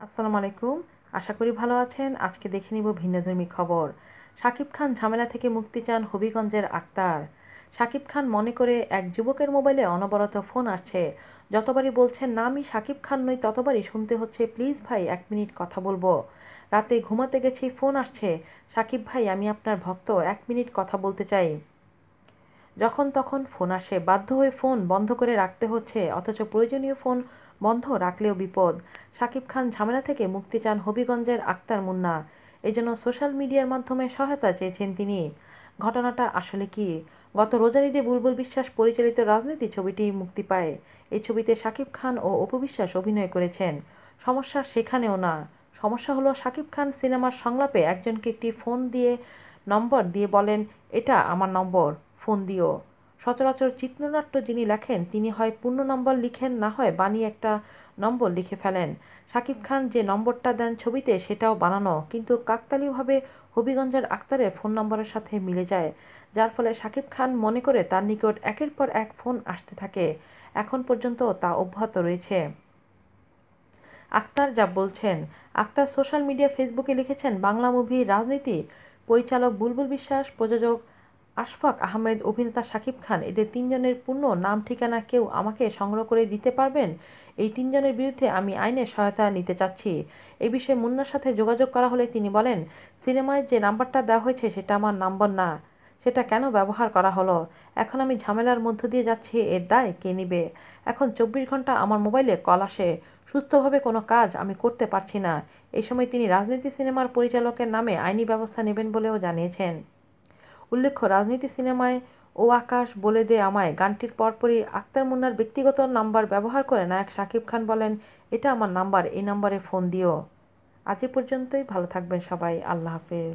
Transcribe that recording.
আসসালামু আলাইকুম। আশা করি ভালো আছেন। আজকে দেখে নিব ভিন্নধর্মী খবর। শাকিব খান ঝামেলা থেকে মুক্তি চান হবিগঞ্জের আক্তার। শাকিব খান মনে করে এক যুবকের মোবাইলে অনবরত ফোন আসছে। যতবারই বলছেন না আমি শাকিব খান নই ততবারই শুনতে হচ্ছে, প্লিজ ভাই, এক মিনিট কথা বলব। রাতে ঘুমাতে গেছি, ফোন আসছে, শাকিব ভাই, আমি আপনার ভক্ত, এক মিনিট কথা বলতে চাই। যখন তখন ফোন আসে, বাধ্য হয়ে ফোন বন্ধ করে রাখতে হচ্ছে, অথচ প্রয়োজনীয় ফোন বন্ধ রাখলেও বিপদ। শাকিব খান ঝামেলা থেকে মুক্তি চান হবিগঞ্জের আক্তার মুন্না। এজন্য সোশ্যাল মিডিয়ার মাধ্যমে সহায়তা চেয়েছেন তিনি। ঘটনাটা আসলে কি? গত রোজার ঈদে বুলবুল বিশ্বাস পরিচালিত রাজনীতি ছবিটি মুক্তি পায়। এই ছবিতে শাকিব খান ও অপবিশ্বাস অভিনয় করেছেন। সমস্যা সেখানেও না। সমস্যা হলো শাকিব খান সিনেমার সংলাপে একজনকে একটি ফোন দিয়ে নম্বর দিয়ে বলেন, এটা আমার নম্বর, ফোন দিও। সচরাচর চিত্রনাট্য যিনি লেখেন, তিনি হয় পূর্ণ নম্বর লিখেন, না হয় বানিয়ে একটা নম্বর লিখে ফেলেন। শাকিব খান যে নম্বরটা দেন ছবিতে, সেটাও বানানো। কিন্তু কাকতালীয়ভাবে হবিগঞ্জের আক্তারের ফোন নম্বরের সাথে মিলে যায়। যার ফলে শাকিব খান মনে করে তার নিকট একের পর এক ফোন আসতে থাকে। এখন পর্যন্ত তা অব্যাহত রয়েছে। আক্তার যা বলছেন, আক্তার সোশ্যাল মিডিয়া ফেসবুকে লিখেছেন, বাংলা মুভি রাজনীতি পরিচালক বুলবুল বিশ্বাস, প্রযোজক আশফাক আহমেদ, অভিনেতা শাকিব খান, এদের তিনজনের পূর্ণ নাম ঠিকানা কেউ আমাকে সংগ্রহ করে দিতে পারবেন? এই তিনজনের বিরুদ্ধে আমি আইনের সহায়তা নিতে চাচ্ছি। এ বিষয়ে মুন্নার সাথে যোগাযোগ করা হলে তিনি বলেন, সিনেমায় যে নাম্বারটা দেওয়া হয়েছে সেটা আমার নাম্বার না। সেটা কেন ব্যবহার করা হলো? এখন আমি ঝামেলার মধ্য দিয়ে যাচ্ছি, এর দায় কে নিবে? এখন চব্বিশ ঘণ্টা আমার মোবাইলে কল আসে। সুস্থভাবে কোনো কাজ আমি করতে পারছি না। এই সময় তিনি রাজনীতি সিনেমার পরিচালকের নামে আইনি ব্যবস্থা নেবেন বলেও জানিয়েছেন। উল্লেখ্য, রাজনীতি সিনেমায় ও আকাশ বলে দে আমায়। গানটির পরপরই আক্তার মুন্নার ব্যক্তিগত নাম্বার ব্যবহার করে নায়ক শাকিব খান বলেন, এটা আমার নাম্বার, এই নাম্বারে ফোন দিও। আজ পর্যন্তই, ভালো থাকবেন সবাই, আল্লাহ হাফেজ।